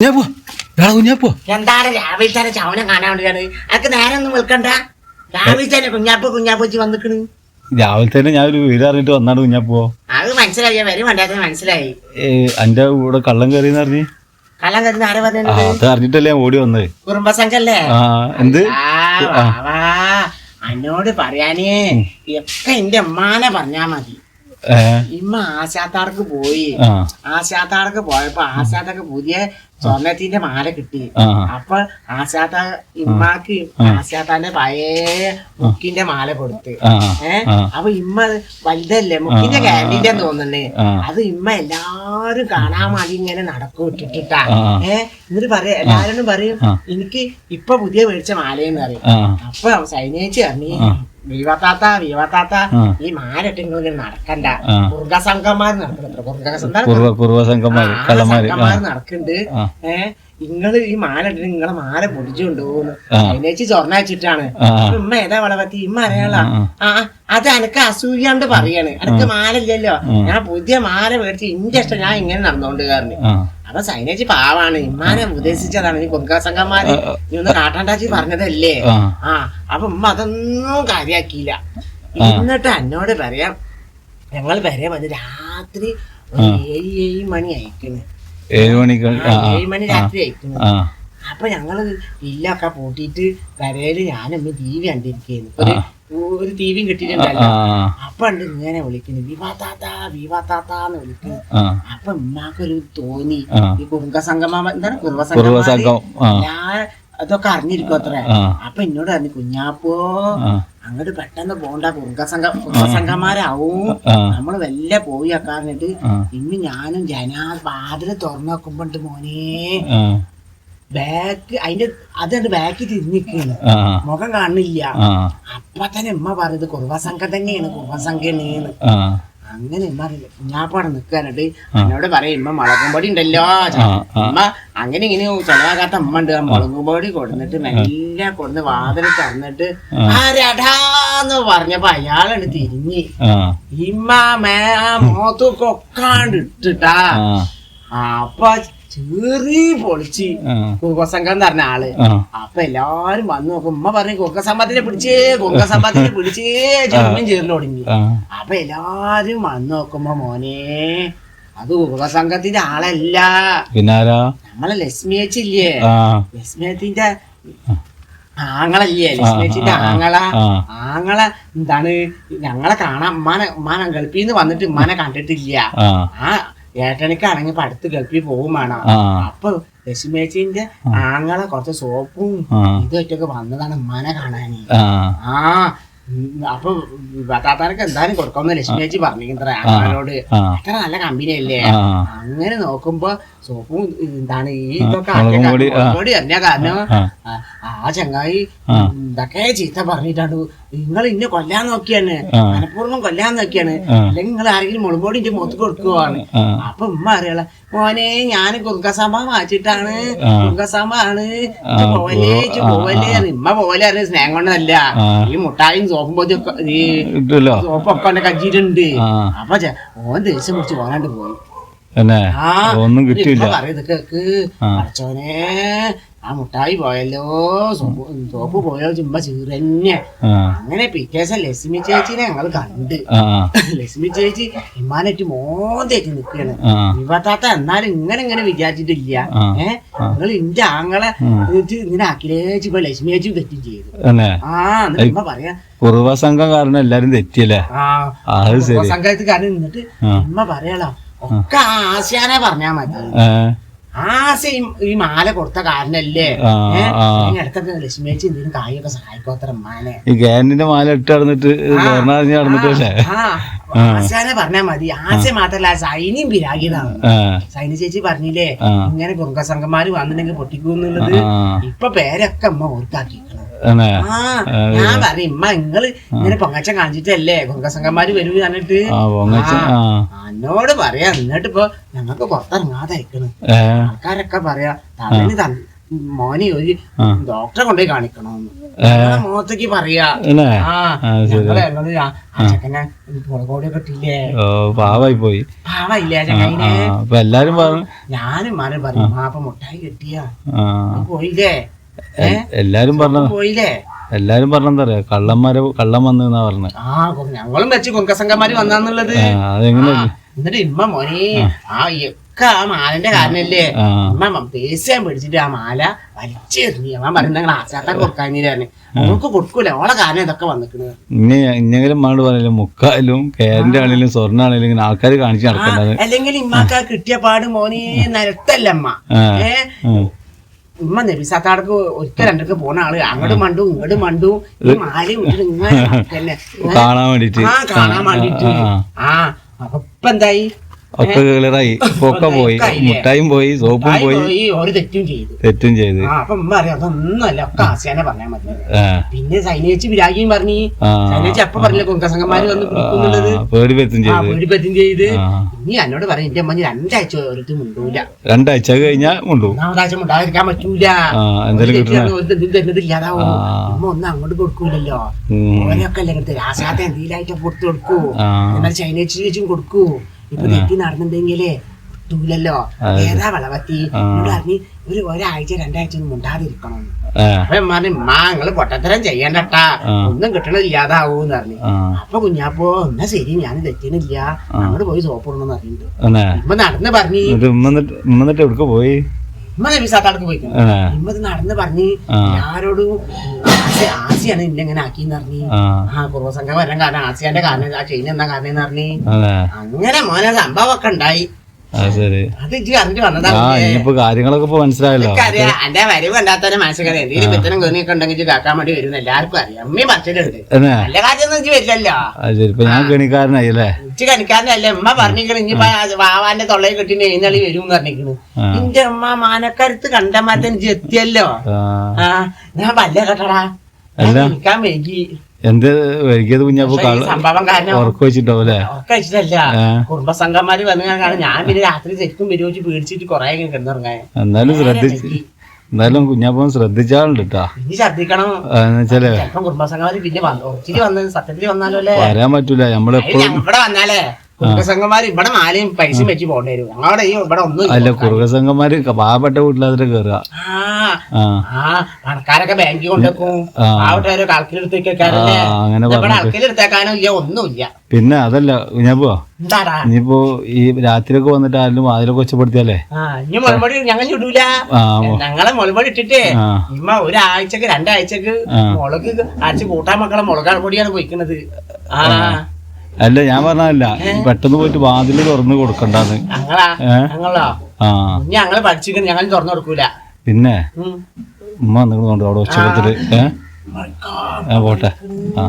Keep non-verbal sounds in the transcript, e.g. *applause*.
കുഞ്ഞാപ്പോ എടാ പോ. എന്താണ് രാവിലെ തന്നെ ചവനം കാണാൻ വേണ്ടിയാണ്? അതൊക്കെ നേരെ ഒന്നും വിൽക്കണ്ട രാവിലെ തന്നെ കുഞ്ഞാപ്പ് കുഞ്ഞാപ്പൂച്ചി വന്നിക്കണ്. രാവിലെ തന്നെ ഞാൻ ഒരു വീട് അറിഞ്ഞിട്ട് വന്നാണ് കുഞ്ഞാപ്പോ അത് മനസ്സിലായി വരും വേണ്ടാത്ത മനസ്സിലായി. ഏ, അന്റെ കൂടെ കള്ളം കയറിയെന്ന് പറഞ്ഞ് കള്ളം കരുന്ന് ആരെ ആ പറഞ്ഞത് അത് അറിഞ്ഞിട്ടല്ലേ ഞാൻ ഓടി വന്നത്. കുറുമ്പസംഘല്ലേ ആ എന്ത്? ആ, വാ, വാ. എന്നോട് പറയാനേ ഒക്കെ എന്റെ അമ്മാനെ പറഞ്ഞാ മതി. ഇമ്മ ആശാത്താർക്ക് പോയി. ആശാത്താർക്ക് പോയപ്പോ ആശാത്തൊക്കെ പുതിയ സ്വർണത്തിന്റെ മാല കിട്ടി. അപ്പൊ ആശാത്ത ഇമ്മാക്ക് ആശാത്താന്റെ പഴയ മുക്കിന്റെ മാല കൊടുത്ത്. ഏഹ് അപ്പൊ ഇമ്മ വലുതല്ലേ മുക്കിന്റെ ക്യാന്റീന്റെ തോന്നുന്നേ അത് ഇമ്മ എല്ലാരും കാണാൻ മതി ഇങ്ങനെ നടക്കും ഇട്ടിട്ടാ ഏഹ് എന്നിട്ട് പറയാ എല്ലാരോടും പറയും എനിക്ക് ഇപ്പൊ പുതിയ മേടിച്ച മാലയെന്ന് പറയും. അപ്പൊ സൈനേച്ചി പറഞ്ഞു വിവത്താത്ത വിവത്താത്ത. ഈ മാലിട്ട് നിങ്ങൾ നടക്കണ്ട. ആ. കുർഗസംഘന്മാർ നടക്കുന്നുണ്ട്. സംഘന്മാർ നടക്കുന്നുണ്ട്. ആ. ഏ നിങ്ങൾ ഈ മാല ഇട്ടിട്ട് നിങ്ങളെ മാല പൊടിച്ചു കൊണ്ടുപോകുന്നു. അതിനേച്ച് വെച്ചിട്ടാണ്. ഉമ്മ ഏതാ വളപത്തി ഇമ്മ അറിയാനുള്ള ആ. അത് എനക്ക് അസൂയാണ്ട് പറയാണ്. എനക്ക് മാല ഇല്ലല്ലോ ഞാൻ പുതിയ മാല മേടിച്ച് ഇന്റെ ഇഷ്ടം ഞാൻ ഇങ്ങനെ നടന്നോണ്ട് കാരണം. അപ്പൊ സൈനേജ് പാവാണ്. ഇമ്മാനെ ഉപദേശിച്ചതാണ് ഈ കുർഗ സംഘന്മാര് നീ ഒന്ന് കാട്ടാണ്ടാച്ചി പറഞ്ഞതല്ലേ? ആ. അപ്പൊ ഉമ്മ അതൊന്നും കാര്യാക്കിയില്ല. എന്നിട്ട് എന്നോട് പറയാം ഞങ്ങൾ വരെ വന്ന് രാത്രി ഏഴ് ഏഴ് മണി അയക്കുന്നു ഏഴ് മണിക്ക് ഏഴ് മണി രാത്രി അയക്കുന്നു അപ്പൊ ഞങ്ങൾ ഇല്ലൊക്കെ പൂട്ടിയിട്ട് വരയിൽ ടി വി കണ്ടിരിക്കുന്നു ഒരു ടി വിയും കിട്ടിയിട്ടുണ്ടല്ലോ അപ്പൊ ഉണ്ട് ഇങ്ങനെ വിളിക്കുന്നു. വിവാ താത്ത വിവാ താത്താന്ന് വിളിക്കുന്നു. അപ്പൊ ഉമ്മാക്കൊരു തോന്നി. ഈ കുറുങ്ക സംഗമ എന്താണ് പൂർവ സംഗമ ഞാൻ അതൊക്കെ അറിഞ്ഞിരിക്കും അത്ര. അപ്പൊ എന്നോട് പറഞ്ഞു കുഞ്ഞാപ്പോ അങ്ങോട്ട് പെട്ടെന്ന് പോണ്ട. കുറുങ്ക സംഘ നമ്മൾ വല്ല പോയി വെക്കാറിട്ട് ഇന്ന് ഞാനും ജനാ വാതിൽ തുറന്നു നോക്കുമ്പോണ്ട് മോനെ. ബാക്ക് അതിന്റെ അതുണ്ട് ബാക്ക് തിരിഞ്ഞിരിക്കുന്നു മുഖം കാണുന്നില്ല. ആ. അപ്പൊ തന്നെ ഉമ്മ പറഞ്ഞത് കുറുവ സംഘം തന്നെയാണ് കുറുവ സംഘമാണ് തന്നെയാണ്. അങ്ങനെ ഉമ്മ കുഞ്ഞാപ്പാടെ നിക്കാനിട്ട് എന്നോട് പറയും ഇമ്മ മുളകും പൊടി ഉണ്ടല്ലോ. ഉമ്മ അങ്ങനെ ഇങ്ങനെ ചെലവാകാത്ത അമ്മ ഉണ്ട്. ആ മുളകും പൊടി കൊടുന്നിട്ട് മെല്ലെ കൊടുന്ന് വാതിൽ തന്നിട്ട് ആരടാന്ന് പറഞ്ഞപ്പോ അയാളാണ് തിരിഞ്ഞ്. ഇമ്മ മേ മോത്തു ഒക്കാണ്ട് ഇട്ടിട്ടാ. അപ്പൊ ചെറി പൊളിച്ച് എന്ന് പറഞ്ഞ ആൾ. അപ്പൊ എല്ലാരും വന്നു നോക്കും ഉമ്മ പറഞ്ഞു കുറുക്ക സമ്പത്തിനെ പിടിച്ചേ കുറുക്ക സമ്പത്തിനെ പിടിച്ചേ ചെമ്മീൻ ചേർന്ന് തുടങ്ങി. അപ്പൊ എല്ലാരും വന്നു നോക്കുമ്പോ മോനെ അത് ഉപസംഘത്തിന്റെ ആളല്ല. നമ്മളെ ലക്ഷ്മിയച്ചില്ലേ ആ. ലക്ഷ്മിയത്തിന്റെ ആങ്ങളല്ലേ? ലക്ഷ്മിയച്ചിന്റെ ആ, ആ, ആങ്ങള. ആങ്ങള എന്താണ്? ഞങ്ങളെ കാണാൻ ഉമ്മാനെ ഉമ്മാനെ ഗൾഫിൽ നിന്ന് വന്നിട്ട് ഉമ്മാനെ കണ്ടിട്ടില്ല. ആ ആ ഏട്ടനിക്കാണെങ്കിൽ പടുത്ത് അടുത്ത് ഗൾഫിൽ പോകും വേണം. അപ്പൊ ദശമേച്ചിന്റെ ആങ്ങളെ കുറച്ച് സോപ്പും ഇതൊക്കെ വന്നതാണ് ഉമ്മാനെ കാണാൻ ആ. അപ്പൊ താത്താനൊക്കെ എന്തായാലും കൊടുക്കാമെന്ന് ലക്ഷ്മി ചേച്ചി പറഞ്ഞിരിക്കുന്നത്ര ആങ്ങളോട്. അത്ര നല്ല കമ്പനി അല്ലേ അങ്ങനെ നോക്കുമ്പോ സോപ്പും എന്താണ് ഈ ഇതൊക്കെ മുളകും പൊടി, ആ. കാരണം ചങ്ങായി. ഇതൊക്കെ ചീത്ത പറഞ്ഞിട്ടാണ്. നിങ്ങൾ ഇന്നെ കൊല്ലാൻ നോക്കിയാണ്. മനഃപൂർവം കൊല്ലാൻ നോക്കിയാണ്. അല്ലെങ്കിൽ നിങ്ങൾ ആരെങ്കിലും മുളകുപൊടി എന്റെ മുഖത്ത് കൊടുക്കുവാണ്. അപ്പൊ ഉമ്മ അറിയാള മോനെ ഞാൻ കുറുക്കസാമ്പ വാങ്ങിച്ചിട്ടാണ്. ആ. കുറുക്കസാമ്പാണ് ആ, പോവല്ലേ ഇജ്ജ് ആ, ഇമ്മ പോലെ അറിയ സ്നേഹം കൊണ്ടല്ല ഈ മുട്ടായും സോപ്പും പൊതിയൊക്കെ ഈ സോപ്പൊക്കെ അപ്പൊ ഓൻ ഓനാണ്ട് പോയി. തന്നെ ഒന്നും കിട്ടിയില്ല. കേക്ക്. ആ. മുട്ടായി പോയല്ലോ. സോപ്പ് പോയോ? ചുമ്പ ചീറന്നെ. അങ്ങനെ പിറ്റേസം ലക്ഷ്മി ചേച്ചിനെ ഞങ്ങൾ കണ്ട്. ലക്ഷ്മി ചേച്ചി ഇമ്മാനായിട്ട് മോന്തേറ്റ് നിൽക്കുകയാണ് ഇവത്താത്ത എന്നാലും ഇങ്ങനെ ഇങ്ങനെ വിചാരിച്ചിട്ടില്ല. ഏഹ് നിങ്ങൾ ഇന്റെ ആങ്ങളെ ഇങ്ങനെ ആക്കിലേച്ച് ഇപ്പൊ ലക്ഷ്മി ചേച്ചി തെറ്റും ചെയ്തു. ആ എന്നിട്ട് ഇമ്മ പറയാ കുറുവ സംഘം കാരണം എല്ലാരും തെറ്റിയല്ലേ? ആ സംഘത്ത് കാരണം നിന്നിട്ട്. ഇമ്മ പറയാലോ ഒക്കെ ആശാനെ പറഞ്ഞാ മതി. ആശ ഈ- മാല കൊടുത്ത കാരണല്ലേ ലക്ഷ്മി എന്തെങ്കിലും കായൊക്കെ സഹായിക്കോത്ര ഈ ഗാനിന്റെ മാല ഇട്ട് നടന്നിട്ട് നടന്നിട്ടല്ലേ ആ ആശാനെ പറഞ്ഞാ മതി. ആശ മാത്രല്ല സൈനിയും പിരാഗിതാണ് ആ. സൈനി ചേച്ചി പറഞ്ഞില്ലേ ഇങ്ങനെ കുറുക്കസംഘന്മാര് വന്നിട്ടുണ്ടെങ്കിൽ പൊട്ടിക്കൂന്നുള്ളത് ഇപ്പൊ പേരൊക്കെ അമ്മ ആ ഞാൻ പറയും ഇമ്മ നിങ്ങൾ ഇങ്ങനെ പൊങ്ങച്ചം കാണിച്ചിട്ടല്ലേ? കുറുങ്ക സംഘന്മാര് വരൂ പറഞ്ഞിട്ട്. എന്നോട് പറയാ എന്നിട്ട് ഇപ്പൊ ഞങ്ങൾക്ക് പുറത്തിറങ്ങാതെ അയക്കണ് ആൾക്കാരൊക്കെ പറയാ തള്ളന് മോനെ ഒരു ഡോക്ടറെ കൊണ്ടുപോയി കാണിക്കണമെന്ന്. ഞങ്ങളെ മുഖത്തേക്ക് പറയാ. ചെക്കനെ പുറകോടിയൊക്കെ ഇട്ടില്ലേ ഓ പാവായി പോയി. പാവയില്ലേ ചെക്കനെ എല്ലാരും പറഞ്ഞു ഞാനും മാനും പറഞ്ഞു മാപ്പ മുട്ടായി കിട്ടിയാ. പോയില്ലേ? എല്ലാരും പറഞ്ഞ പോയില്ലേ? എല്ലാരും പറഞ്ഞെന്താ പറയാ കള്ളന്മാരെ കള്ളം വന്നെന്നാ പറഞ്ഞത് ആ ഞങ്ങളും വെച്ച് കുങ്കസംഗന്മാര് വന്നാന്നുള്ളത്. അതെങ്ങനെ? എന്നിട്ട് ഇമ്മ മോനെ ആ. ഒക്കെ ആ മാലന്റെ കാരണല്ലേ? ഇമ്മ ദേശീയം പിടിച്ചിട്ട് ആ മാല വലിച്ചെറിഞ്ഞു ഞാൻ പറയുന്നത് ഞങ്ങൾ ആശാത്താൻ കൊടുക്കാഞ്ഞിട്ടാണ് അവൾക്ക് കൊടുക്കൂല. ഓളെ കാരണം ഇതൊക്കെ വന്നിക്കണ്. ഇനി ഇന്നെങ്കിലും മാണ്ട് പറയില്ല മുക്കാലും കേരന്റെ ആണെങ്കിലും സ്വർണ ആണെങ്കിലും ഇങ്ങനെ ആൾക്കാർ കാണിച്ചു നടക്കണ്ടത് അല്ലെങ്കിൽ ഇമ്മക്ക് കിട്ടിയ പാട് മോനെ നരത്തല്ലമ്മ ഏഹ്. ഉമ്മ നബിസാത്താടക്ക് ഒരിക്കൽ രണ്ടൊക്കെ പോണ ആൾ. അങ്ങോട്ട് മണ്ടു ഇങ്ങോട്ട് മണ്ടു ഈ ഇട്ടിട്ട് ഇങ്ങനെ? *laughs* കാണാൻ വേണ്ടിട്ട്. ആ കാണാൻ വേണ്ടിട്ട്. ആ, ആ അപ്പൊ ഇപ്പൊ എന്തായി? ഒക്കെ ക്ലിയറായി ഒക്കെ പോയി. മുട്ടായും പോയി സോപ്പും പോയി. ഒരു തെറ്റും ചെയ്തു. തെറ്റും ചെയ്തു. അപ്പൊ ഉമ്മ അറിയാം അതൊന്നുമല്ല ഒക്കെ ആസിയാനെ പറഞ്ഞാൽ മതി. പിന്നെ സൈനേച്ചി വിരാഗിയും പറഞ്ഞു. സൈനേച്ച് അപ്പൊ പറഞ്ഞില്ല കൊങ്കസംഗന്മാര് വന്ന് പിടിക്കുന്നുള്ളത് ആ, പേടി പെത്തും ആ ചെയ്ത്. പേടിപ്പറ്റും ചെയ്ത്. ഇനി എന്നോട് പറഞ്ഞു എന്റെ അമ്മ രണ്ടാഴ്ച ഒരിടത്ത് മുണ്ടൂല. രണ്ടാഴ്ച കഴിഞ്ഞാ കൊണ്ടു ഒന്നാമതാഴ്ച മിണ്ടാതിരിക്കാൻ പറ്റൂല. തരുന്നത് ഇല്ലാതാവും. ഉമ്മ ഒന്നും അങ്ങോട്ട് കൊടുക്കൂലല്ലോ. ഓരൊക്കെ അല്ലേ ഇങ്ങനത്തെ രാസാത്ത എന്തെങ്കിലായിട്ട് പുറത്ത് കൊടുക്കൂ. എന്നാൽ ചൈനേച്ചി ചേച്ചും കൊടുക്കൂ. ഇപ്പൊ തെറ്റി നടന്നിട്ടുണ്ടെങ്കിലേ കിട്ടൂലല്ലോ ഏതാ വളവത്തി. എന്നോട് പറഞ്ഞ് ഒരു ഒരാഴ്ച രണ്ടാഴ്ച ഒന്നും ഉണ്ടാതിരിക്കണം അപ്പൊ പറഞ്ഞു മാ നിങ്ങൾ പൊട്ടത്തരം ചെയ്യണ്ടട്ടാ. ഒന്നും കിട്ടണില്ലാതാവൂന്ന് പറഞ്ഞു. അപ്പൊ കുഞ്ഞാപ്പോ എന്നാ ശരി ഞാൻ തെറ്റണില്ല. അങ്ങോട്ട് പോയി സോപ്പ് ഇടണം അറിയുന്നുണ്ട് അന്നെ. ഇമ്മ നടന്ന് പറഞ്ഞു. പോയി? ഇമ്മ നബിസാത്താടക്ക് പോയിക്കണം. ഇമ്മ ഇത് നടന്ന് പറഞ്ഞ്. ആരോടും ആസിയാണ് ഇന്നെ ഇങ്ങനെ ആക്കിന്ന് പറഞ്ഞു. ആ. കുറുവ സംഘം വരാൻ കാരണം ആസിയാന്റെ കാരണം ആ ചെയിൻ എന്നാ കാരണം എന്ന് പറഞ്ഞു അങ്ങനെ മോനെ സംഭവം ഒക്കെ ഉണ്ടായി. ശരി. ആ ഇനിയിപ്പോ കാര്യങ്ങളൊക്കെ ഇപ്പൊ മനസ്സിലായല്ലോ. അതെ എന്റെ വരവ് കണ്ടാത്തന്നെ മനസ്സിലായി. എന്തെങ്കിലും വിത്തനം കേണിയൊക്കെ ഉണ്ടെങ്കിൽ കാക്കാൻ വേണ്ടി വരും എല്ലാവർക്കും അറിയാം. അമ്മയും പറച്ചിലുണ്ട്. നല്ല കാര്യം വരില്ലല്ലോ. ശരി. ഇപ്പൊ ഞാൻ ഗണിക്കാരനായി അല്ലേ? ഇജ്ജ് കണിക്കാരനല്ലേ. ഉമ്മ പറഞ്ഞിരിക്കണം ഇനി വാവാന്റെ തൊള്ളയിൽ കെട്ടിന് എഴുന്നള്ളി വരും എന്ന് പറഞ്ഞിരിക്കണ്. എന്റെ ഉമ്മ മാനക്കരുത്ത് കണ്ട മാറ്റം എത്തിയല്ലോ. ആ. ഞാൻ പല്ല കെട്ടടാ. നിൽക്കാൻ വൈകി. എന്ത് വൈകിയത് കുഞ്ഞപ്പോ ഉറക്കം വെച്ചിട്ടാവും അല്ലേ വെച്ചിട്ടല്ല. കുടുംബസംഘന്മാര് വന്നു ഞാൻ പിന്നെ രാത്രി ശരിക്കും വിരോചി പേടിച്ചിട്ട് കൊറേ കിടന്നുറങ്ങാൻ. എന്നാലും ശ്രദ്ധിച്ച് എന്നാലും കുഞ്ഞാപ്പം ശ്രദ്ധിച്ചാളുണ്ട് കേട്ടാ കുടുംബസംഘമാര് പിന്നെ പറയാൻ പറ്റൂല. നമ്മളെപ്പോഴും ഇവിടെ വന്നാലേ. കുടുംബസംഘമാര് ഇവിടെ മാലയും പൈസയും വെച്ച് പോകേണ്ടി വരും. ഞങ്ങളുടെ ഈ ഇവിടെ ഒന്നും അല്ല കുറുകസംഘന്മാര് പാവപ്പെട്ട ആ. ആ. പണക്കാരൊക്കെ ബാങ്കിൽ കൊണ്ടുവെക്കും. ഇവിടെ പറഞ്ഞിട്ട്. ഇല്ല ഒന്നുമില്ല പിന്നെ അതല്ല ഞാൻ എന്താടാ? ഇനിയിപ്പോ ഈ രാത്രിയൊക്കെ വന്നിട്ട് ആരും വാതിലൊക്കെ ഒച്ചപ്പെടുത്തിയാലേ ആ ഇനി മുളമ്പടി ഞങ്ങൾ ഇടൂല. ഞങ്ങളെ മുളമ്പടി ഇട്ടിട്ട് ഇമ്മ ഒരാഴ്ചക്ക് രണ്ടാഴ്ചക്ക്. മുളക് അരച്ച് കൂട്ടാൻ മക്കളെ മുളകാണ് പൊടിയാണ് പോയിക്കുന്നത് ആ. അല്ല ഞാൻ പറഞ്ഞല്ല പെട്ടെന്ന് പോയിട്ട് വാതിൽ തുറന്നു കൊടുക്കണ്ടാന്ന്? ആ. ഞങ്ങൾ പഠിച്ചിരിക്കണം ഞങ്ങൾ തുറന്നു കൊടുക്കൂല. പിന്നെ? ഉമ്മ നിങ്ങൾ കൊണ്ട് അവിടെ ഒച്ചപ്പെടുത്തിട്ട് ഏ? ആ, പോട്ടെ. ആ.